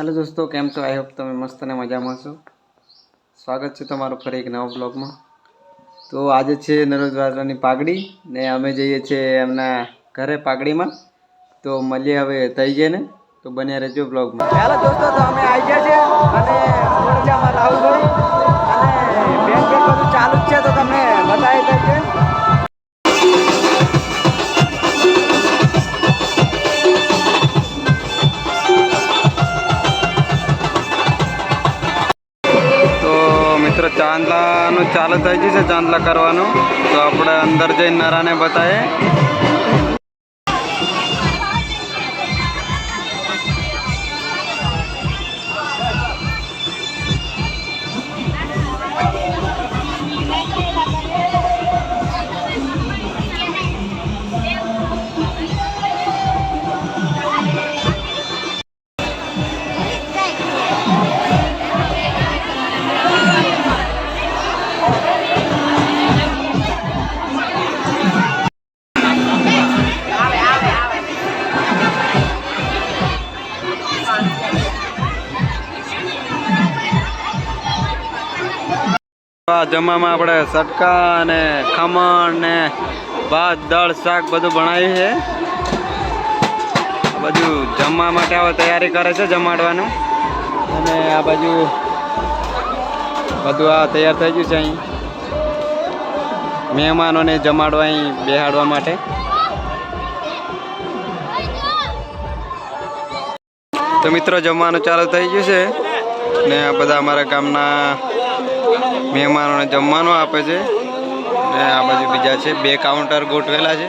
Hello દોસ્તો, કેમ છો? આઈ હોપ તમે મસ્ત અને મજામાં છો. સ્વાગત છે તમારું ફરી એક નવા બ્લોગમાં. તો આજે છે નરોજ રાજાની પાઘડી ને અમે જઈએ છીએ એમના ઘરે પાઘડીમાં. તો મળીએ હવે થઈ ગયા ને તો બન્યા રહેજો બ્લોગમાં. હેલો દોસ્તો, તો અમે આવી ગયા છીએ અને મિત્રો ચાંદલાનું ચાલુ થઈ ગયું છે ચાંદલા કરવાનું. તો આપણે અંદર જઈને નરાને બતાવીએ. જમવામાં આપણે સટકા અને ખમણ ને ભાત, દાળ, શાક બધું ભણાવ્યું છે આ બાજુ જમવા માટે હવે તૈયારી કરે છે જમાડવાનું. અને આ બાજુ બધું આ તૈયાર થઈ ગયું છે અહીં. મહેમાનોને જમાડવા અહીં બેહાડવા માટે. તો મિત્રો, જમવાનું ચાલુ થઈ ગયું છે. ને આ બધા અમારા ગામના મહેમાનોને જમવાનું આપે છે. ને આ બાજુ બીજા છે બે કાઉન્ટર ગોઠવેલા છે.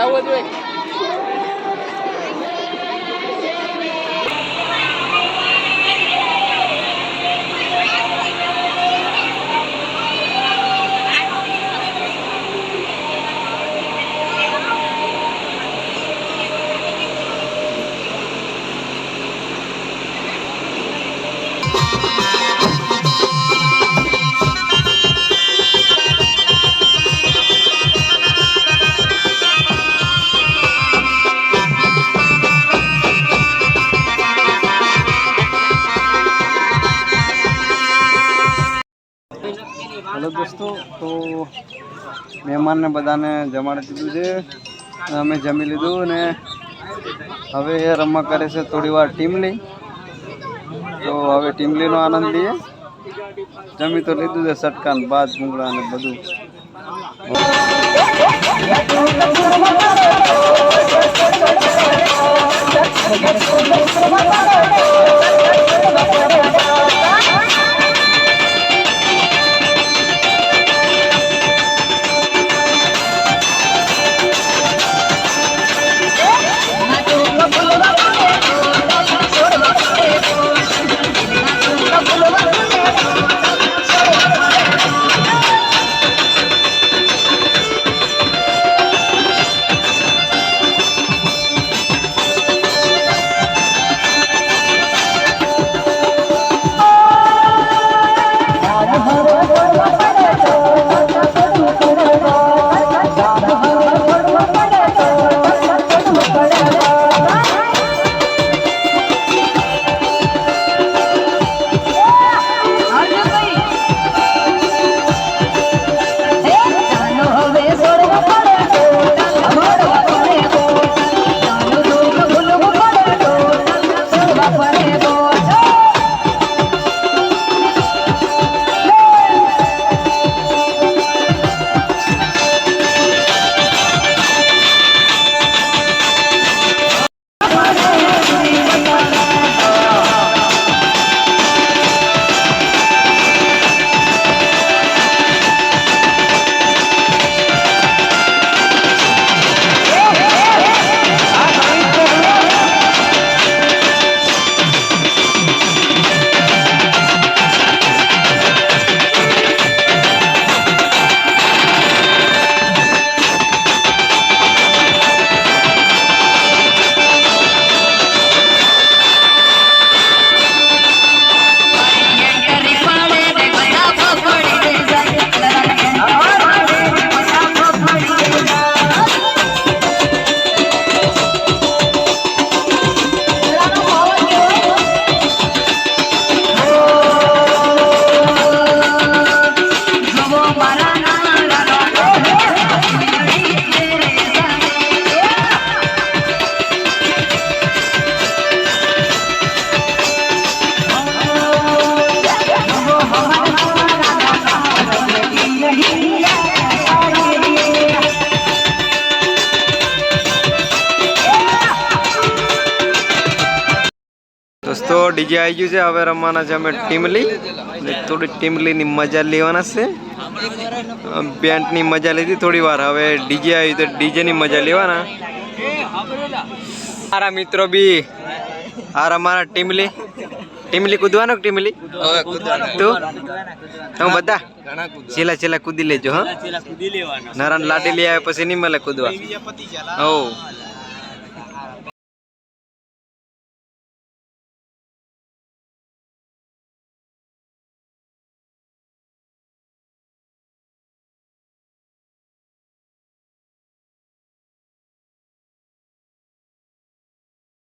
જવું જોઈએ હેલો દોસ્તો, તો મહેમાનને બધાને જમાડી દીધું છે. અમે જમી લીધું અને હવે એ રમવા કરે છે થોડી વાર ટીમલી તો હવે ટીમલીનો આનંદ લઈએ. જમી તો લીધું છે, સટકાન બાદ ભૂંગળા અને બધું. ડીજે આવી ગયું છે. હવે રમવાના છે અમે ટીમલી થોડી ટીમલીની મજા લેવાના છે. પેન્ટની મજા લીધી થોડી વાર. હવે ડીજે આવી તો ડીજેની મજા લેવાના. મારા મિત્રો બી આ અમારા ટીમલી ટીમલી કૂદવાનો ટીમલી તું? તમે બધા? છેલ્લા છેલ્લા કૂદી લેજો હા. નારાયણ લાડી લઈ આવે પછી નહીં મળે કૂદવા. હો